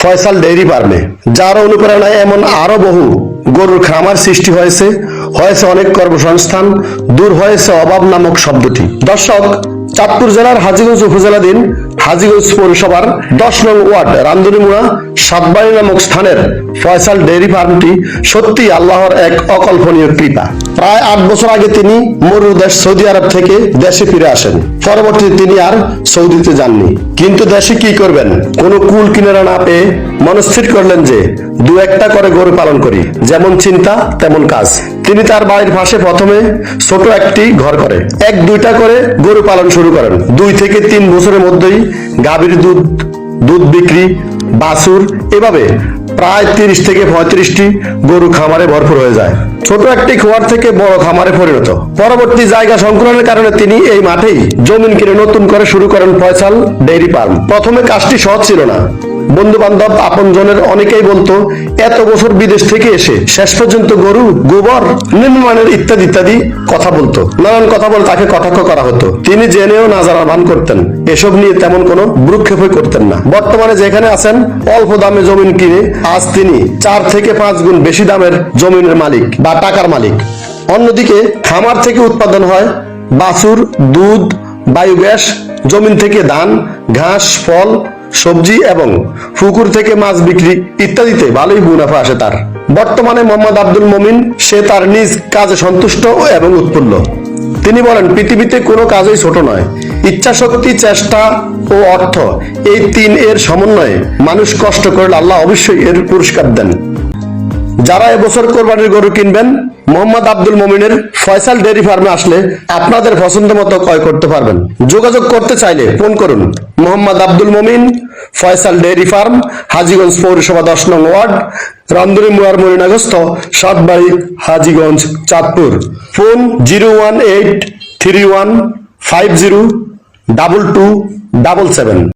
Faisal dairy ফার্মে যার অনুপ্রেরণায় এমন আরও বহু গরুর খামার সৃষ্টি হয়েছে হয়েছে অনেক কর্মসংস্থান, দূর হয়েছে অভাব নামক শব্দটি। দর্শক, চাঁদপুর জেলার হাজিগঞ্জ উপজেলাধীন হাজিগঞ্জ পৌরসভার দশ নং ওয়ার্ড রামদুনিমুড়া সাতবাড়ি নামক স্থানের ফয়সাল ডেইরি ফার্মটি সত্যি আল্লাহর এক অকল্পনীয় কৃপা। প্রায় আট বছর আগে তিনি মরুর দেশ সৌদি আরব থেকে দেশে ফিরে আসেন। পরবর্তীতে তিনি আর সৌদিতে যাননি। কিন্তু দেশে কি করবেন? কোনো কুল কিনারা না পেয়ে মনস্থির করলেন যে দু একটা করে গরু পালন করি। যেমন চিন্তা, তেমন কাজ। তিনি তার বাড়ির পাশে প্রথমে ছোট একটি ঘর করে। এক, দুইটা করে গরু পালন শুরু করেন। দুই থেকে তিন বছরের মধ্যেই গাভীর দুধ দুধ বিক্রি, বাছুর, এভাবে প্রায় তিরিশ থেকে পঁয়ত্রিশটি গরু খামারে ভরপুর হয়ে যায়। ছোট একটি খোয়ার থেকে বড় খামারে পরিণত। পরবর্তী জায়গা সংকুলনের কারণে তিনি এই মাঠেই জমিন কিনে নতুন করে শুরু করেন ফয়সাল ডেইরি ফার্ম। প্রথমে কাজটি সহজ ছিল না। বন্ধু বান্ধব আপন জনের অনেকেই বলতো, এত বছর বিদেশ থেকে এসে শেষ পর্যন্ত গরু, গোবর, নিম্নমানের ইত্যাদি ইত্যাদি কথা বলতো। নানান কথা বলে তাকে কটাক্ষ করা হতো। তিনি জেনেও না জানার ভান করতেন। এসব নিয়ে তেমন কোনো ভ্রুক্ষেপই করতেন না। বর্তমানে যেখানে আছেন, অল্প দামে জমিন কিনে আজ তিনি চার থেকে পাঁচ গুণ বেশি দামের জমিনের মালিক বা টাকার মালিক। অন্যদিকে খামার থেকে উৎপাদন হয় বাছুর, দুধ, বায়োগ্যাস, জমিন থেকে ধান, ঘাস, ফল সবজি এবং পুকুর থেকে মাছ বিক্রি ইত্যাদিতে ভালোই মুনাফা আসে তার। বর্তমানে মোহাম্মদ আব্দুল মমিন, সে তার নিজ কাজে সন্তুষ্ট এবং উৎপন্ন তিনি বলেন, পৃথিবীতে কোনো কাজই ছোট নয়। ইচ্ছা শক্তি চেষ্টা ও অর্থ এই তিন এর সমন্বয়ে মানুষ কষ্ট করলে আল্লাহ অবশ্যই এর পুরস্কার দেন। যারা এবছর কোরবানির গরু কিনবেন, মোহাম্মদ আব্দুল মমিনের ফয়সাল ডেয়ারি ফার্মে আসলে আপনাদের পছন্দ মতো ক্রয় করতে পারবেন। যোগাযোগ করতে চাইলে ফোন করুন, মোহাম্মদ আব্দুল মমিন, ফয়সাল ডেয়ারি ফার্ম, হাজিগঞ্জ পৌরসভা দশ নং ওয়ার্ড, রামদুরি মুয়ার মরিনাগস্থ Satbari, Hajiganj, Chandpur. Phone zero one eight three one five zero double two double seven.